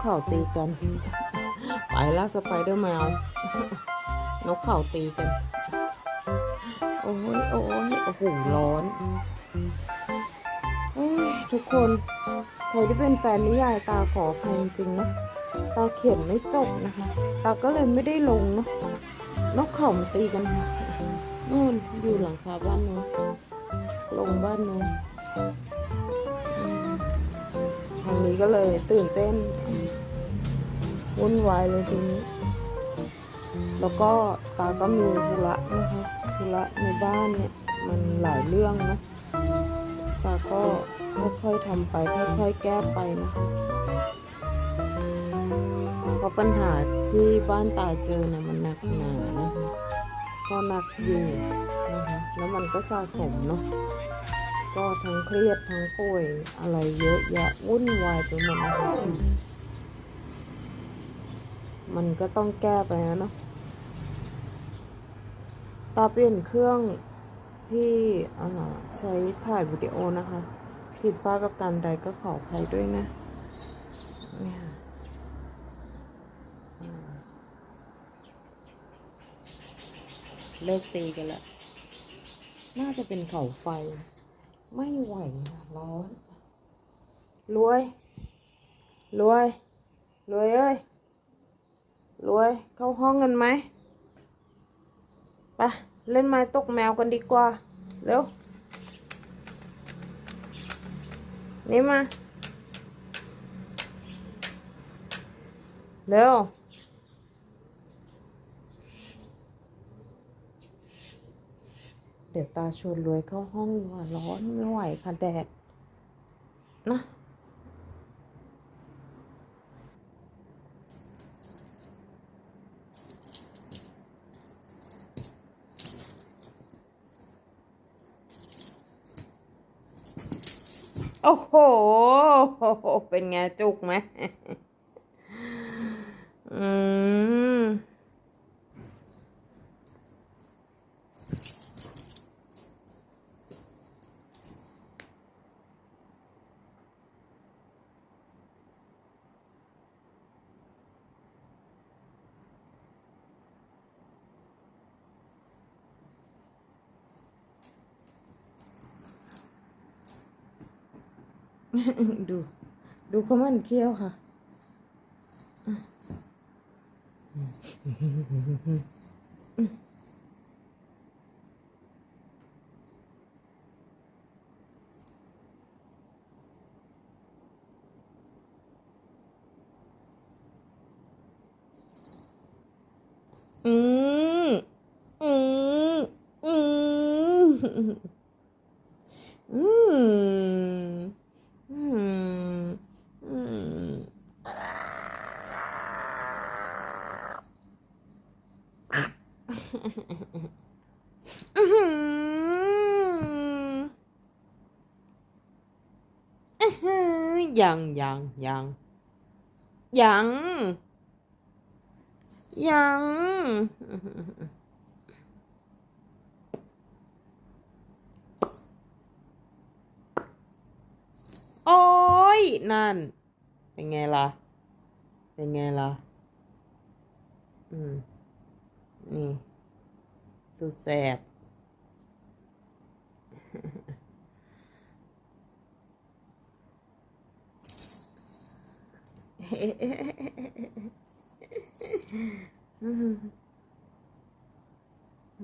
เข่าตีกัน ไปแล้วสไปเดอร์แมวนกเข่าตีกัน โอ้ยโอ้ยโอ้โหร้อนอทุกคนใครที่เป็นแฟนนิยายตาขอพังจริงนะตาเขียนไม่จบนะคะ ตาก็เลยไม่ได้ลงเนาะนกเขามาตีกันนู่นอยู่หลังคาบ้านนู้นลงบ้านนู้นางนี้ก็เลยตื่นเต้นวุ่นวายเลยทีนี้ แล้วก็ตาก็มีธุระนะคะธุระในบ้านเนี่ยมันหลายเรื่องนะตาก็ค่อยๆทำไปค่อยๆแก้ไปนะคะเพราะปัญหาที่บ้านตาเจอเนี่ยมันหนักหนานะคะก็หนักอยู่นะคะแล้วมันก็สะสมเนาะ ก็ทั้งเครียดทั้งป่วย อะไรเยอะแยะวุ่นวายไปหมดนะคะมันก็ต้องแก้ไปนะเนาะตาเปลี่ยนเครื่องที่ใช้ถ่ายวิดีโอนะคะ ผิดพลาดประการใดก็ขออภัยด้วยนะเนี่ยค่ะเลิกตีกันแล้วน่าจะเป็นเขาไฟ ไม่ไหวค่ะร้อน รวย รวย รวยเอ้ย รวย เข้าห้องกันไหมไปเล่นไม้ตกแมวกันดีกว่า เร็ว นี่มา เร็ว เดี๋ยวตาชวนรวยเข้าห้องดีกว่าร้อนไม่ไหวค่ะแดดนะ โอ้โห เป็นไงจุกไหม อืม ดู ดูเขามันเคี้ยวค่ะ อืม อืม อืม อืม อืม อืม อื้อหืออื้อหือ ยังยังยังยังยังโอ้ยนั่น เป็นไงล่ะ เป็นไงล่ะ อืม นี่ สุดแสบ เดี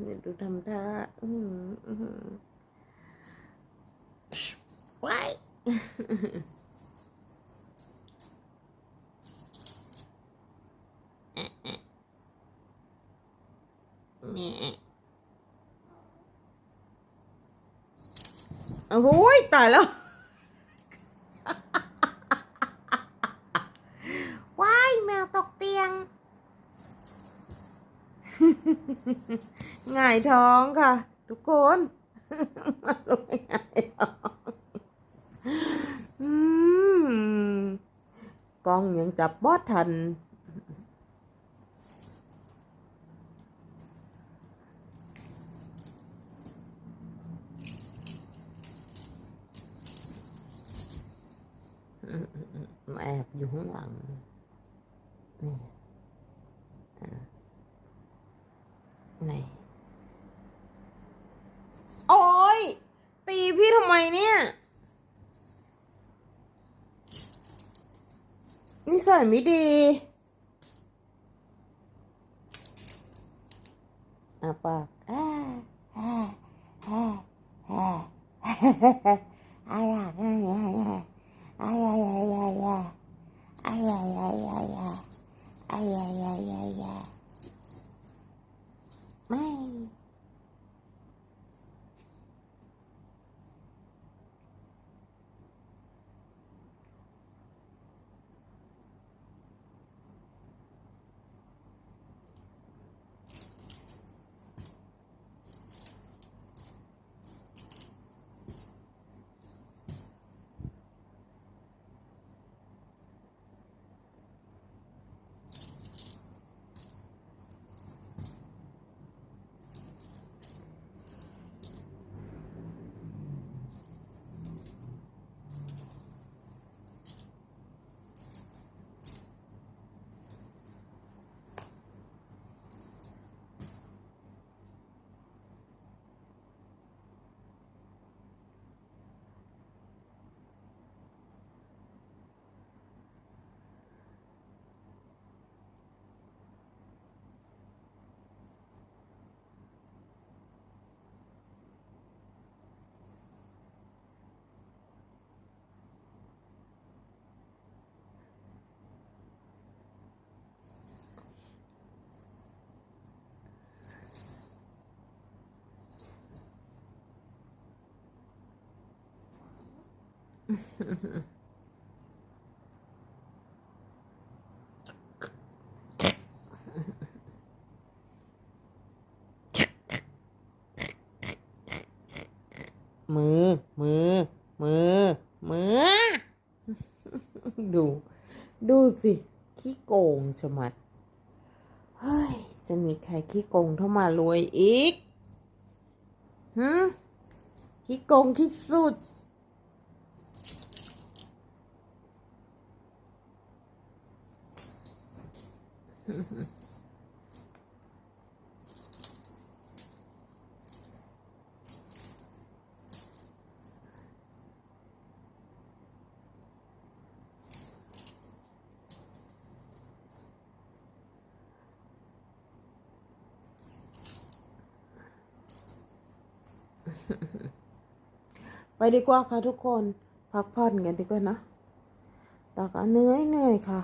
๋ยวดูทำท่ ยงหงายท้องค่ะ ทุกคนมาลงหงายท้อกล้องยังจับบอสทันแอบอยู่ข้างหลัง นี่อะไหนโอ๊ยตีพี่ทำไมเนี่ยนิสัยไม่ดีอะปากอ่าอ่าอ่าอ่าอ่าอ่าอ่าอ่าอ่าอ่าอ่าอ่าอ่าอ่าอ่าอ่า Yeah, yeah, yeah, yeah. ay. มือ มือ มือ มือ ดู ดูสิ ขี้โกงชะมัด เฮ้ย จะมีใครขี้โกงเท่ามารวยอีกฮึขี้โกงที่สุด ไปดีกว่าค่ะทุกคน พักผ่อนกันดีกว่านะแต่ก็เหนื่อยเหนื่อยค่ะ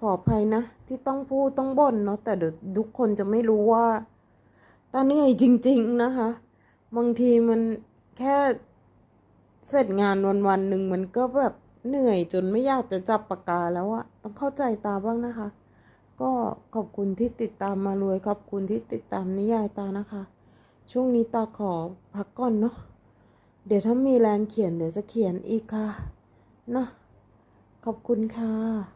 ขออภัยนะ ที่ต้องพูดต้องบ่นเนาะแต่เดี๋ยวทุกคนจะไม่รู้ว่าตาเหนื่อยจริง ๆนะคะ บางทีมันแค่เสร็จงานวันวันๆหนึ่งมันก็แบบเหนื่อยจนไม่อยากจะจับปากกาแล้วอะต้องเข้าใจตาบ้างนะคะ ก็ขอบคุณที่ติดตามมารวยขอบคุณที่ติดตามนิยายตานะคะ ช่วงนี้ตาขอพักก่อนเนาะเดี๋ยวถ้ามีแรงเขียนเดี๋ยวจะเขียนอีกค่ะเนาะขอบคุณค่ะ